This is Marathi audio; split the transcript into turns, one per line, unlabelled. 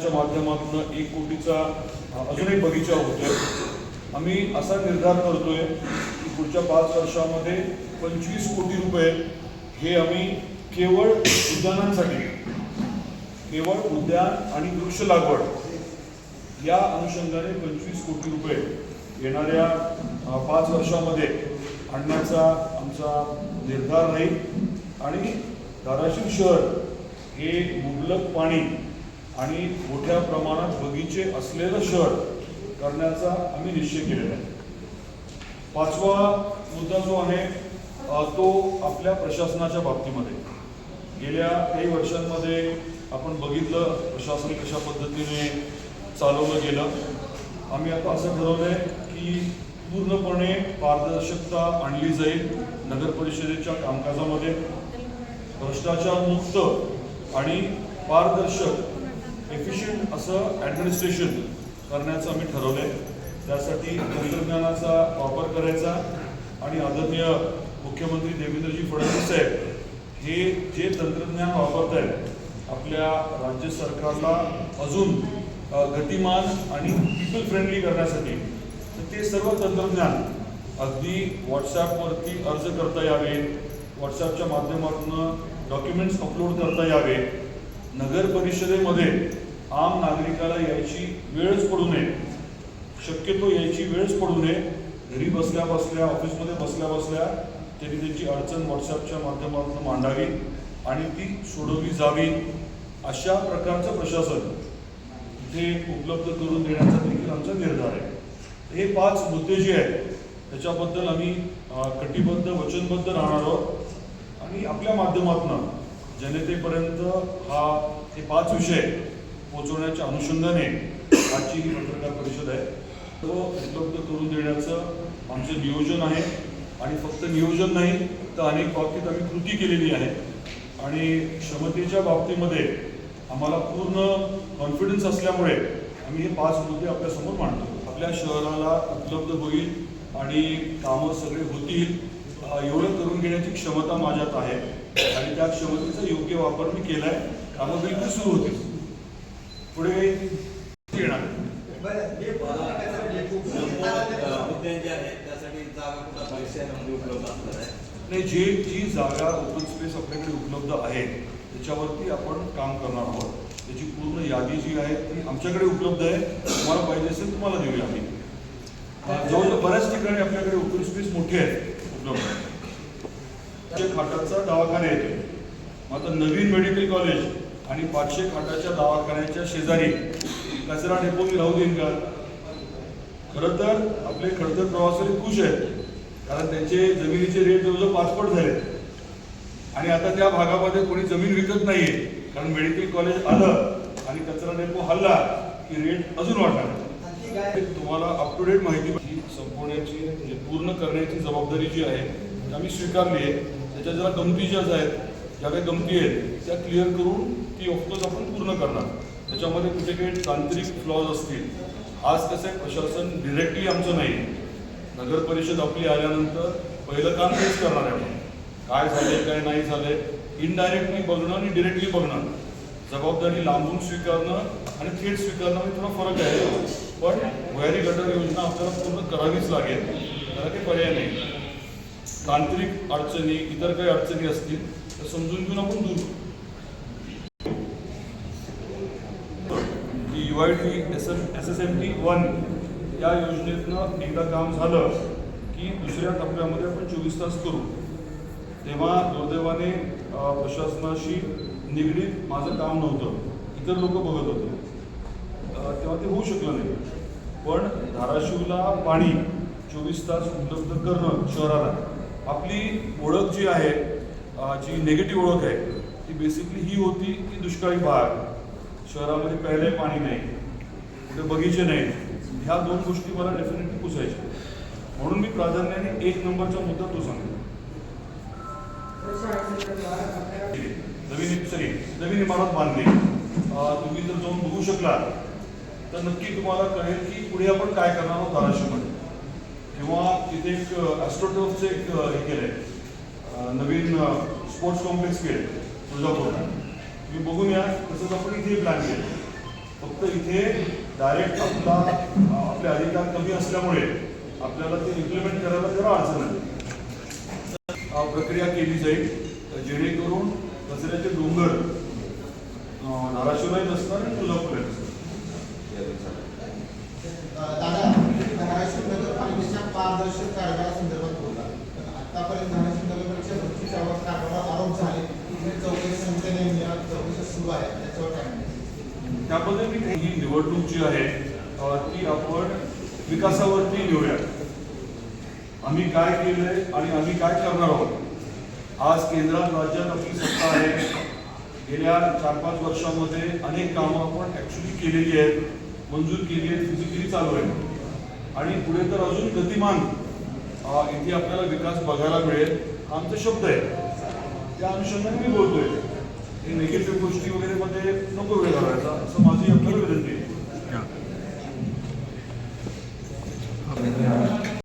च्या माध्यमातून एक कोटीचा अजून एक बगीचा होतोय. आम्ही असा निर्धार करतोय की पुढच्या पाच वर्षामध्ये पंचवीस कोटी रुपये हे आम्ही केवळ उद्यानांसाठी केवळ उद्यान आणि वृक्ष लागवड या अनुषंगाने पंचवीस कोटी रुपये येणाऱ्या पाच वर्षामध्ये आणण्याचा आमचा निर्धार राहील. आणि धाराशिव शहर हे मुबलक पाणी आणि मोठ्या प्रमाणात बगीचे असलेलं शहर करण्याचा आम्ही निश्चय केलेला आहे. पाचवा मुद्दा जो आहे तो आपल्या प्रशासनाच्या बाबतीमध्ये. गेल्या काही वर्षांमध्ये आपण बघितलं प्रशासन कशा पद्धतीने चालवलं गेलं. आम्ही आता असं ठरवलं आहे की पूर्णपणे पारदर्शकता आणली जाईल नगर परिषदेच्या कामकाजामध्ये. भ्रष्टाचार मुक्त आणि पारदर्शक एफिशियंट असं ॲडमिनिस्ट्रेशन करण्याचं आम्ही ठरवलं आहे त्यासाठी तंत्रज्ञानाचा वापर करायचा आणि आदरणीय मुख्यमंत्री देवेंद्रजी फडणवीस साहेब हे जे तंत्रज्ञान वापरत आहेत आपल्या राज्य सरकारला अजून गतिमान आणि पीपल फ्रेंडली करण्यासाठी तर ते सर्व तंत्रज्ञान अगदी व्हॉट्सॲपवरती अर्ज करता यावे व्हॉट्सॲपच्या माध्यमातून डॉक्युमेंट्स अपलोड करता यावे. नगर परिषदेमध्ये आम नागरिकाला यायची वेळच पडू नये. शक्यतो यायची वेळच पडू नये. घरी बसल्या बसल्या ऑफिसमध्ये बसल्या बसल्या त्यांनी त्यांची अडचण व्हॉट्सॲपच्या माध्यमातून मांडावी आणि ती सोडवली जावी. अशा प्रकारचं प्रशासन इथे उपलब्ध करून देण्याचा देखील आमचा निर्धार आहे. हे पाच मुद्दे जे आहेत त्याच्याबद्दल आम्ही कटिबद्ध वचनबद्ध राहणार आहोत. आणि आपल्या माध्यमातून जनतेपर्यंत हा हे पाच विषय पोहोचवण्याच्या अनुषंगाने आजची ही पत्रकार परिषद आहे. तो उपलब्ध करून देण्याचं आमचं नियोजन आहे. आणि फक्त नियोजन नाही तर अनेक बाबतीत आम्ही कृती केलेली आहे. आणि क्षमतेच्या बाबतीमध्ये आम्हाला पूर्ण कॉन्फिडन्स असल्यामुळे आम्ही हे पाच मुद्दे आपल्यासमोर मांडतो. आपल्या शहराला उपलब्ध होईल आणि कामं सगळे होतील एवढं करून घेण्याची क्षमता माझ्यात आहे. आणि त्या क्षमतेचा योग्य वापर मी केला आहे कामं बिलकुल सुरू होतील. पुढे येणार?
जे आहेत त्यासाठी जागा कुठं परिसरामध्ये उपलब्ध असणार आहे?
नाही जे जी जागा ओपन स्पेस आपल्याकडे उपलब्ध आहे त्याच्यावरती आपण काम करणार आहोत. त्याची पूर्ण यादी जी आहे ती आमच्याकडे उपलब्ध आहे. तुम्हाला पाहिजे असेल तुम्हाला देऊया आम्ही. जवळजवळ बऱ्याच ठिकाणी आपल्याकडे ओपन स्पेस मोठे आहेत उपलब्ध पाचशे खाटाचा दवाखाना येतो मग आता नवीन मेडिकल कॉलेज आणि पाचशे खाटाच्या दवाखान्याच्या शेजारी कचरा डेपो मी राहू देईन का खरं तर आपले खडतर प्रवासी खुश आहेत कारण त्यांचे जमिनीचे रेट जवळजवळ पाचपट झाले. आणि आता त्या भागामध्ये कोणी जमीन विकत नाहीये कारण मेडिकल कॉलेज आलं आणि कचरा डेपो हल्ला की रेट अजून वाढणार तुम्हाला अप टू डेट माहिती संपवण्याची म्हणजे पूर्ण करण्याची जबाबदारी जी आहे आम्ही स्वीकारली आहे. त्याच्या ज्या गमती ज्या आहेत. ज्या काही गमती आहेत त्या क्लिअर करून ती ऑफकोर्स आपण पूर्ण करणार. त्याच्यामध्ये कुठे काही तांत्रिक फ्लॉज असतील. आज कसं आहे प्रशासन डिरेक्टली आमचं नाही. नगर परिषद आपली आल्यानंतर पहिलं काम तेच करणार आहे आपण काय झाले काय नाही झाले इनडायरेक्टली बघणं आणि डिरेक्टली बघणं. जबाबदारी लांबून स्वीकारणं आणि थेट स्वीकारणं थोडा फरक आहे. पण भुयारी गटर योजना आपल्याला पूर्ण करावीच लागेल. त्याला काही पर्याय नाही. तांत्रिक अडचणी इतर काही अडचणी असतील तर समजून घेऊन आपण दूर की U I T S M S S M T one या योजनेतनं एकदा काम झालं की दुसऱ्या टप्प्यामध्ये आपण चोवीस तास करू. तेव्हा दुर्दैवाने प्रशासनाशी निगडीत माझं काम नव्हतं. इतर लोक बघत होते. तेव्हा ते होऊ शकलं नाही. पण धाराशिवला पाणी चोवीस तास उपलब्ध करणं शहराला आपली ओळख जी आहे जी निगेटिव्ह ओळख आहे ती बेसिकली ही होती की दुष्काळी भाग. शहरामध्ये प्यायलाही पाणी नाही कुठे बगीचे नाही ह्या दोन गोष्टी मला डेफिनेटली पुसायच्या म्हणून मी प्राधान्याने एक नंबरचा मुद्दा तो सांगतो. नवीन सॉरी नवीन इमारत बांधली. तुम्ही जर जाऊन बघू शकला तर नक्की तुम्हाला कळेल की पुढे आपण काय करणार आहोत धाराशिवमध्ये. किंवा तिथे एक ॲस्ट्रोटर्फचं एक हे केलंय. आहे नवीन स्पोर्ट्स कॉम्प्लेक्स केले तुळजापूरला तुम्ही बघून या तसंच आपण इथे प्लॅन केलं. फक्त इथे डायरेक्ट आपला आपले अधिकार कमी असल्यामुळे आपल्याला ते इम्प्लिमेंट करायला जरा अडचण आहे प्रक्रिया केली जाईल जेणेकरून कचऱ्याचे डोंगर अ, धाराशिवलाही नसणार आणि कोल्हापूरलाही नसणार.
दादा धाराशिव नगरपालिकेच्या पारदर्शक सुरू आहे त्याच्यावर काय
त्यामध्ये मी ही निवडणूक जी आहे ती आपण विकासावरती घेऊया आम्ही काय केलंय आणि आम्ही काय करणार आहोत? आज केंद्रात राज्यात आपली सत्ता आहे. गेल्या चार पाच वर्षामध्ये अनेक कामं आपण ऍक्च्युली केलेली आहेत. मंजूर केली आहेत फिजिकली चालू आहे आणि पुढे तर अजून गतिमान इथे आपल्याला विकास बघायला मिळेल हा आमचा शब्द आहे. त्या अनुषंगाने मी बोलतोय. निगेटिव्ह गोष्टी वगैरे मध्ये नको वेळ घालायचा असं माझी आपली विनंती